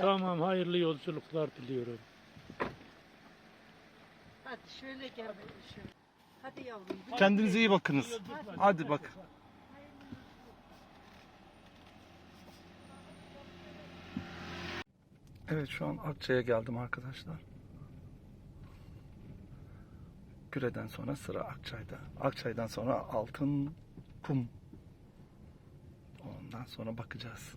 Tamam hayırlı yolculuklar diliyorum. Hadi şöyle gel. Şöyle. Hadi yavrum. Kendinize iyi bakınız. Hadi bak. Evet şu an Akçay'a geldim arkadaşlar. Güre'den sonra sıra Akçay'da. Akçay'dan sonra Altın Kum. Ondan sonra bakacağız.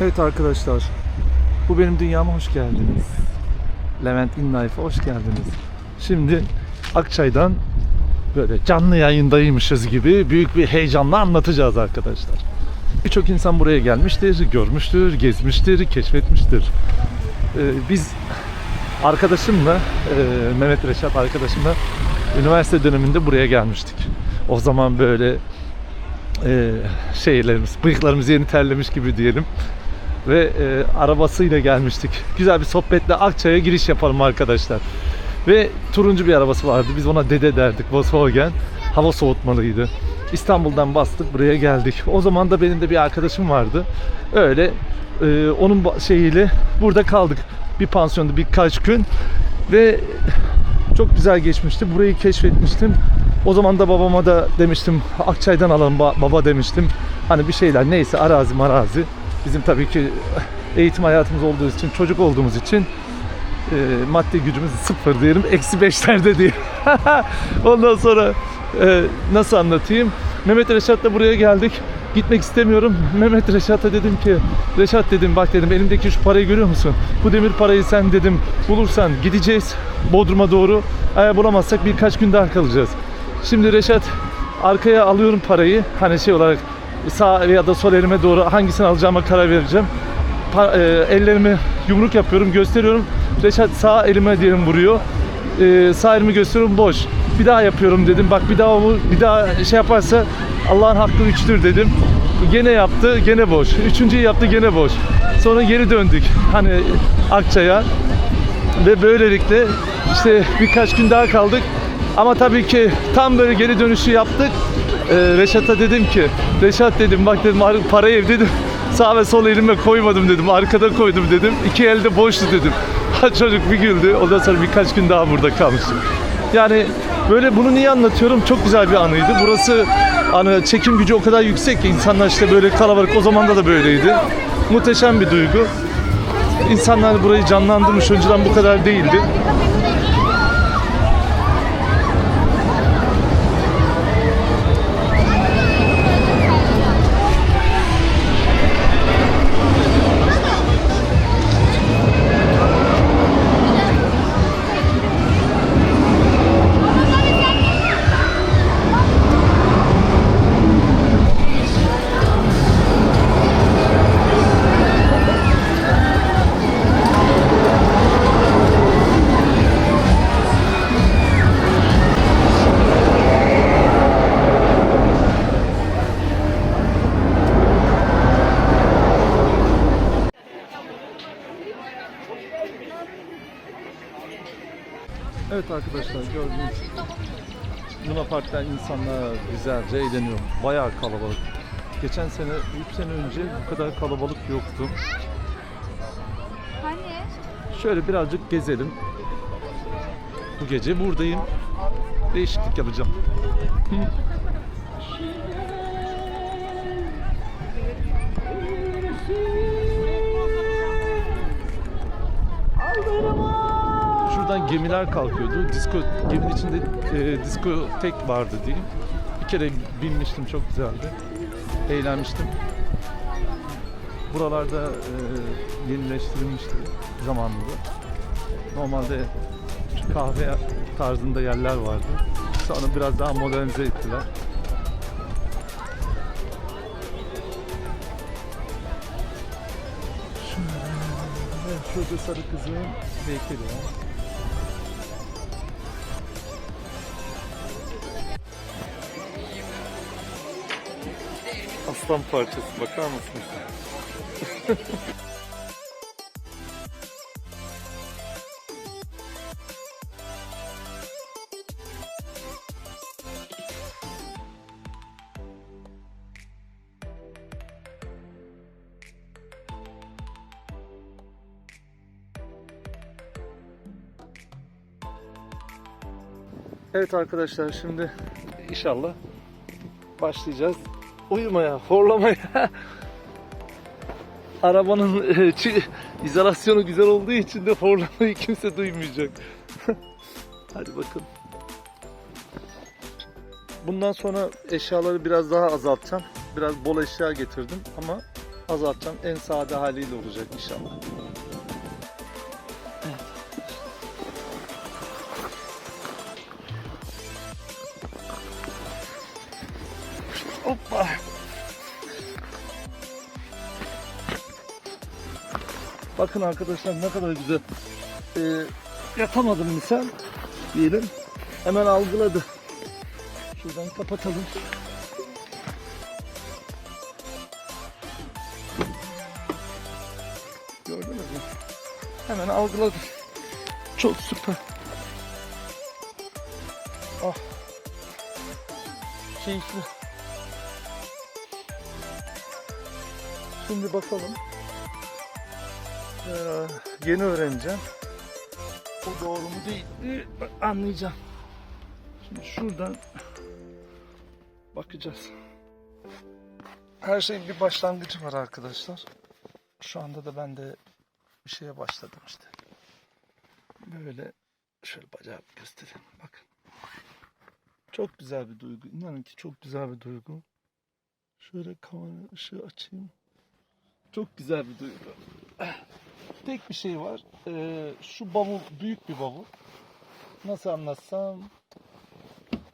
Evet arkadaşlar. Bu benim dünyama hoş geldiniz. Levent In Life'a hoş geldiniz. Şimdi Akçay'dan böyle canlı yayındaymışız gibi büyük bir heyecanla anlatacağız arkadaşlar. Birçok insan buraya gelmiştir, görmüştür, gezmiştir, keşfetmiştir. Ee, biz arkadaşımla, e, Mehmet Reşat arkadaşımla üniversite döneminde buraya gelmiştik. O zaman böyle e, şeylerimiz, bıyıklarımız yeni terlemiş gibi diyelim. Ve e, arabasıyla gelmiştik. Güzel bir sohbetle Akçay'a giriş yapalım arkadaşlar. Ve turuncu bir arabası vardı. Biz ona dede derdik. Volkswagen. Hava soğutmalıydı. İstanbul'dan bastık buraya geldik. O zaman da benim de bir arkadaşım vardı. Öyle e, onun şeyiyle burada kaldık. Bir pansiyonda birkaç gün. Ve çok güzel geçmişti. Burayı keşfetmiştim. O zaman da babama da demiştim Akçay'dan alalım ba- baba demiştim. Hani bir şeyler neyse arazi marazi. Bizim tabii ki eğitim hayatımız olduğu için çocuk olduğumuz için e, maddi gücümüz sıfır diyelim. Eksi beşlerde diye. Ondan sonra e, nasıl anlatayım? Mehmet Reşat'la buraya geldik. Gitmek istemiyorum. Mehmet Reşat'a dedim ki Reşat dedim bak dedim elimdeki şu parayı görüyor musun? Bu demir parayı sen dedim bulursan gideceğiz Bodrum'a doğru. Eğer bulamazsak birkaç gün daha kalacağız. Şimdi Reşat arkaya alıyorum parayı. Hani şey olarak sağ ya da sol elime doğru hangisini alacağıma karar vereceğim. Pa- e, ellerimi yumruk yapıyorum, gösteriyorum. Reşat sağ elime diyelim vuruyor. E, sağ elimi gösteriyorum boş. Bir daha yapıyorum dedim. Bak bir daha bu- bir daha şey yaparsa Allah'ın hakkı üçtür dedim. Gene yaptı, gene boş. Üçüncüyü yaptı, gene boş. Sonra geri döndük. Hani Akçay'a ve böylelikle işte birkaç gün daha kaldık. Ama tabii ki tam böyle geri dönüşü yaptık. Ee, Reşat'a dedim ki, Reşat dedim bak dedim ar- parayı ev dedim sağ ve sol elime koymadım dedim. Arkada koydum dedim. İki elde boştu dedim. Çocuk bir güldü. Ondan sonra birkaç gün daha burada kalmıştım. Yani böyle bunu niye anlatıyorum? Çok güzel bir anıydı. Burası hani çekim gücü o kadar yüksek ki insanlar işte böyle kalabalık o zamanda da böyleydi. Muhteşem bir duygu. İnsanlar burayı canlandırmış. Önceden bu kadar değildi. Arkadaşlar gördüğünüz Luna Park'ta insanlar güzelce eğleniyor. Bayağı kalabalık. Geçen sene, 3 sene önce bu kadar kalabalık yoktu. Hani? Şöyle birazcık gezelim. Bu gece buradayım. Değişiklik yapacağım. gemiler kalkıyordu. Disko, geminin içinde e, diskotek vardı diyeyim. Bir kere binmiştim çok güzeldi. Eğlenmiştim. Buralarda e, yenileştirilmişti zamanında. Normalde kahve tarzında yerler vardı. Sonra biraz daha modernize ettiler. Şurada sarı kızın heykeli var. aslan parçası bakar mısınız? Evet arkadaşlar şimdi inşallah başlayacağız uyumaya, horlamaya. Arabanın e, izolasyonu güzel olduğu için de horlamayı kimse duymayacak. Hadi bakalım. Bundan sonra eşyaları biraz daha azaltacağım. Biraz bol eşya getirdim ama azaltacağım. En sade haliyle olacak inşallah. Hoppa. Bakın arkadaşlar ne kadar güzel. Ee, yapamadım misal diyelim. Hemen algıladı. Şuradan kapatalım. Gördünüz mü? Hemen algıladı. Çok süper. Ah. Keyifli. Şimdi bakalım. Ee, yeni öğreneceğim. O doğru mu değil mi anlayacağım. Şimdi şuradan bakacağız. Her şeyin bir başlangıcı var arkadaşlar. Şu anda da ben de bir şeye başladım işte. Böyle şöyle bacağı bir göstereyim. Bakın. Çok güzel bir duygu. İnanın ki çok güzel bir duygu. Şöyle kamera ışığı açayım. Çok güzel bir duygu. Tek bir şey var. Ee, şu bavul büyük bir bavul. Nasıl anlatsam?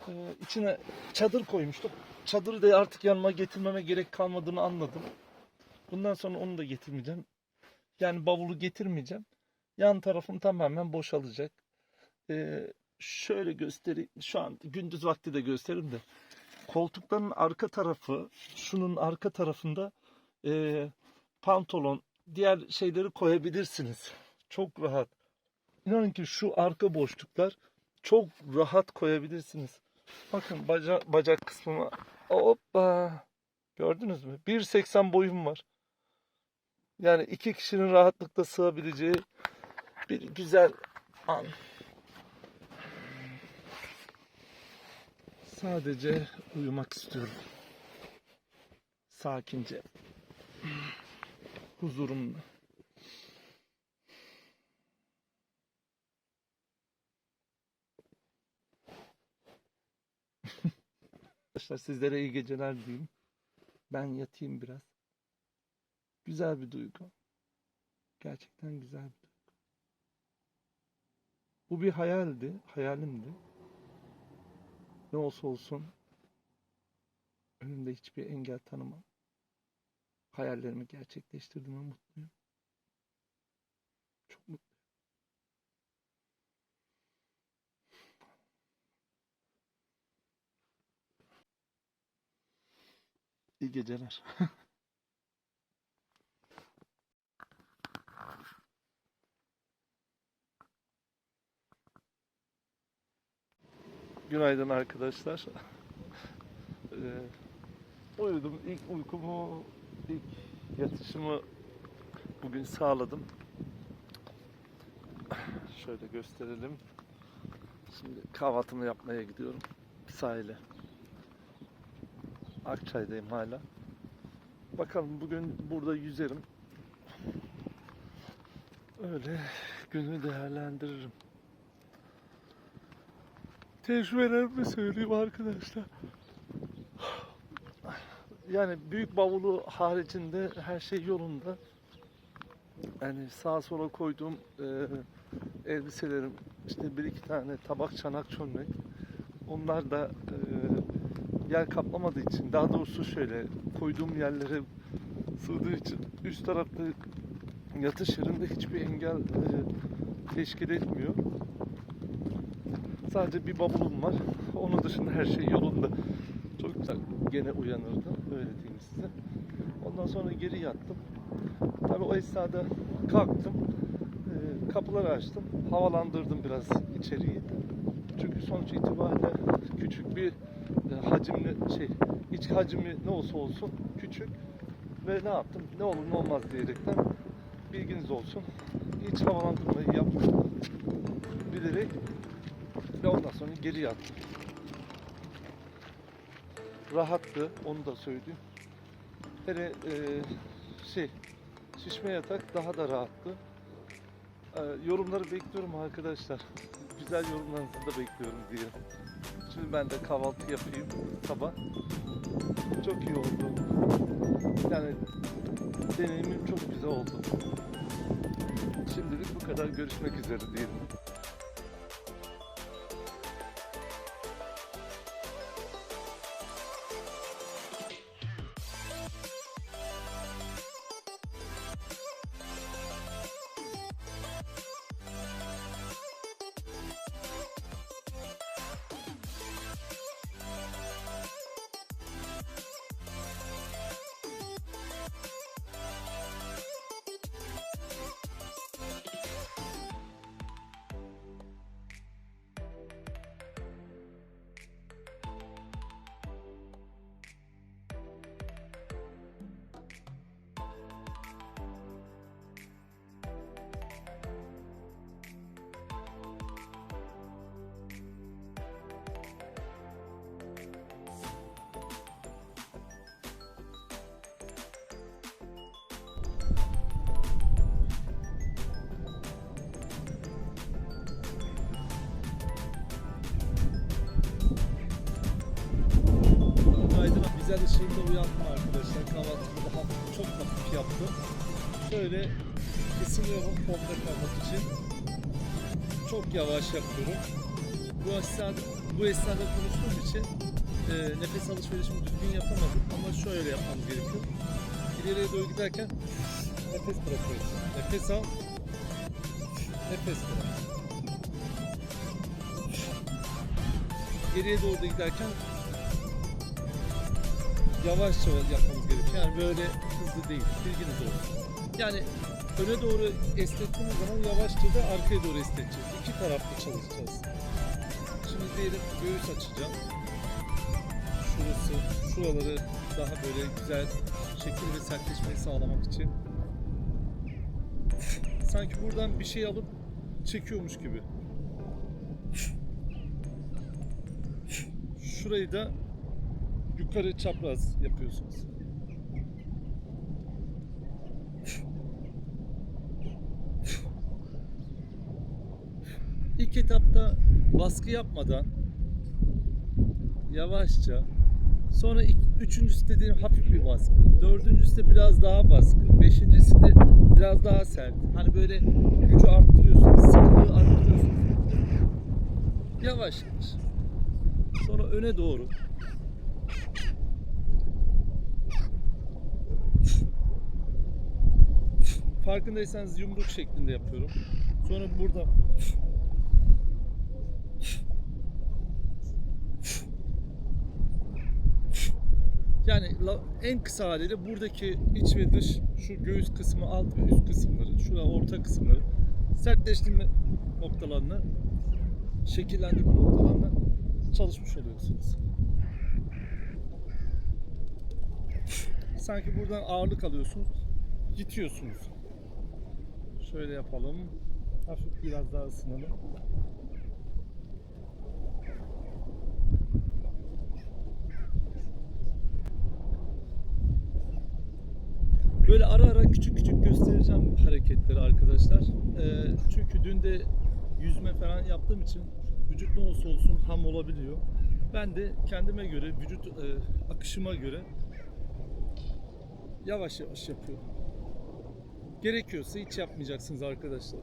Ee, içine çadır koymuştum. Çadırı da artık yanıma getirmeme gerek kalmadığını anladım. Bundan sonra onu da getirmeyeceğim. Yani bavulu getirmeyeceğim. Yan tarafım tamamen boşalacak. Ee, şöyle göstereyim. Şu an gündüz vakti de gösteririm de. Koltukların arka tarafı, şunun arka tarafında e, pantolon, diğer şeyleri koyabilirsiniz. Çok rahat. İnanın ki şu arka boşluklar çok rahat koyabilirsiniz. Bakın baca, bacak kısmıma. Hoppa. Gördünüz mü? 1.80 boyum var. Yani iki kişinin rahatlıkla sığabileceği bir güzel an. Sadece uyumak istiyorum. Sakince. Huzurumla. Arkadaşlar sizlere iyi geceler diyeyim. Ben yatayım biraz. Güzel bir duygu. Gerçekten güzel bir duygu. Bu bir hayaldi, hayalimdi. Ne olsa olsun önümde hiçbir engel tanımam. Hayallerimi gerçekleştirdiğime mutluyum. Çok mutluyum. İyi geceler. Günaydın arkadaşlar. Ee, uyudum. İlk uykumu, ilk yatışımı bugün sağladım. Şöyle gösterelim. Şimdi kahvaltımı yapmaya gidiyorum sahile. Akçay'dayım hala. Bakalım bugün burada yüzerim. Öyle günü değerlendiririm. Tecrübelerimi söyleyeyim arkadaşlar. Yani büyük bavulu haricinde her şey yolunda. Yani sağa sola koyduğum e, elbiselerim, işte bir iki tane tabak, çanak, çömlek. Onlar da e, yer kaplamadığı için, daha doğrusu şöyle koyduğum yerlere sığdığı için üst tarafta yatış yerinde hiçbir engel e, teşkil etmiyor. Sadece bir bavulum var. Onun dışında her şey yolunda. Güzel. Gene uyanırdım. Öyle diyeyim size. Ondan sonra geri yattım. Tabii o esnada kalktım. Ee, kapıları açtım. Havalandırdım biraz içeriği. Çünkü sonuç itibariyle küçük bir e, hacimli şey, iç hacmi ne olsa olsun küçük. Ve ne yaptım? Ne olur ne olmaz diyerekten bilginiz olsun. İç havalandırmayı yaptım. Bilerek Ve ondan sonra geri yattım. Rahattı, onu da söyleyeyim. Hele e, şey, şişme yatak daha da rahattı. E, yorumları bekliyorum arkadaşlar. Güzel yorumlarınızı da bekliyorum diyelim. Şimdi ben de kahvaltı yapayım sabah. Çok iyi oldu. Yani deneyimim çok güzel oldu. Şimdilik bu kadar görüşmek üzere diyelim. Işığımda uyandım arkadaşlar. Kahvaltımı da hafif, çok hafif yaptım. Şöyle ısınıyorum pompa kalmak için. Çok yavaş yapıyorum. Bu esnada, bu esnada konuştuğum için e, nefes alışverişimi düzgün yapamadım ama şöyle yapmamız gerekiyor. İleriye doğru giderken nefes bırakıyorsun. Nefes al. Nefes bırak. Geriye doğru da giderken yavaşça yapmamız gerekiyor. Yani böyle hızlı değil. Bilginiz olsun. Yani öne doğru esnettiğimiz zaman yavaşça da arkaya doğru esneteceğiz. İki taraflı çalışacağız. Şimdi diyelim göğüs açacağım. Şurası, şuraları daha böyle güzel şekil ve sertleşmeyi sağlamak için. Sanki buradan bir şey alıp çekiyormuş gibi. Şurayı da yukarı çapraz yapıyorsunuz. İlk etapta baskı yapmadan yavaşça sonra ilk, üçüncüsü dediğim hafif bir baskı dördüncüsü de biraz daha baskı beşincisi de biraz daha sert. Hani böyle gücü arttırıyorsunuz sıkılığı arttırıyorsunuz. Yavaş yavaş. Sonra öne doğru farkındaysanız yumruk şeklinde yapıyorum. Sonra burada yani en kısa haliyle buradaki iç ve dış şu göğüs kısmı alt ve üst kısımları şurada orta kısımları sertleştirme noktalarını şekillendirme noktalarını çalışmış oluyorsunuz. Sanki buradan ağırlık alıyorsunuz, gitiyorsunuz. Şöyle yapalım. Hafif biraz daha ısınalım. Böyle ara ara küçük küçük göstereceğim hareketleri arkadaşlar. Ee, çünkü dün de yüzme falan yaptığım için vücut ne olsa olsun ham olabiliyor. Ben de kendime göre, vücut e, akışıma göre yavaş yavaş yapıyorum. Gerekiyorsa hiç yapmayacaksınız arkadaşlar.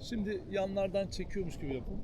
Şimdi yanlardan çekiyormuş gibi yapın.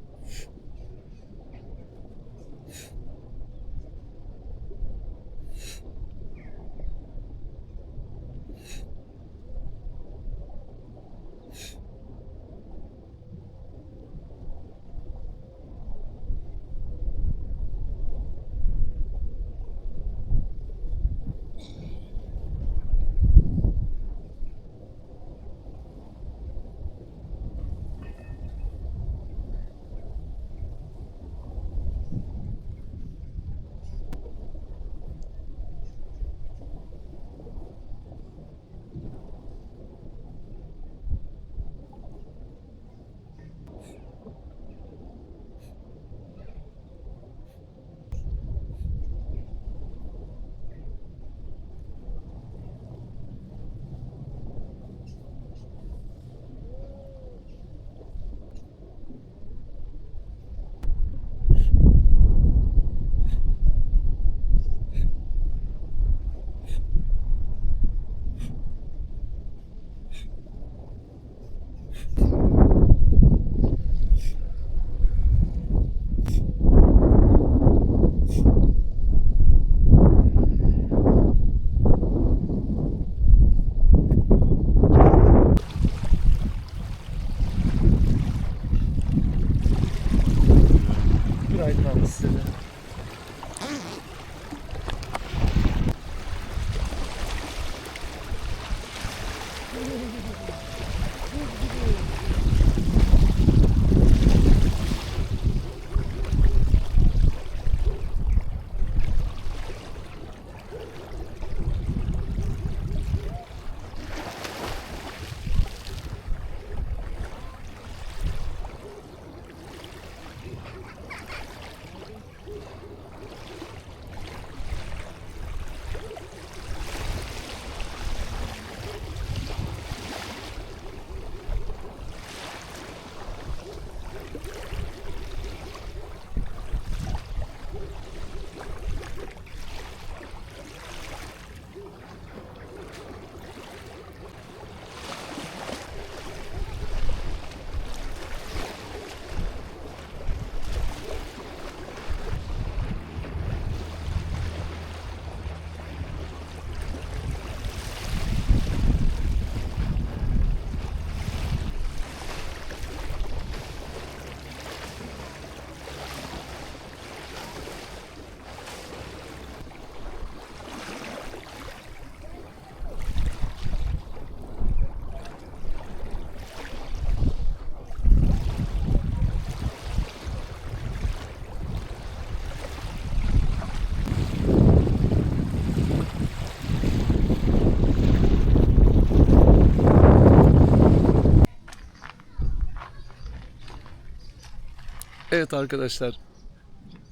Evet arkadaşlar.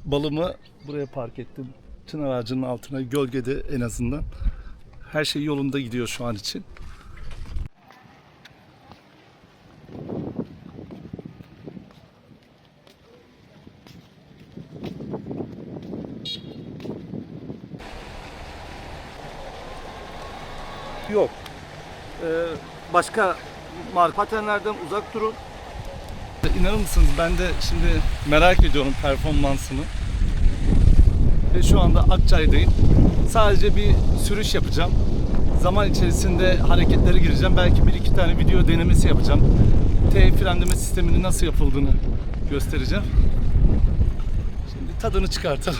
Balımı buraya park ettim. Çınar ağacının altına gölgede en azından. Her şey yolunda gidiyor şu an için. Yok. Ee, başka marka patenlerden uzak durun. İnanır mısınız ben de şimdi merak ediyorum performansını. Ve şu anda Akçay'dayım. Sadece bir sürüş yapacağım. Zaman içerisinde hareketlere gireceğim. Belki bir iki tane video denemesi yapacağım. T frenleme sisteminin nasıl yapıldığını göstereceğim. Şimdi tadını çıkartalım.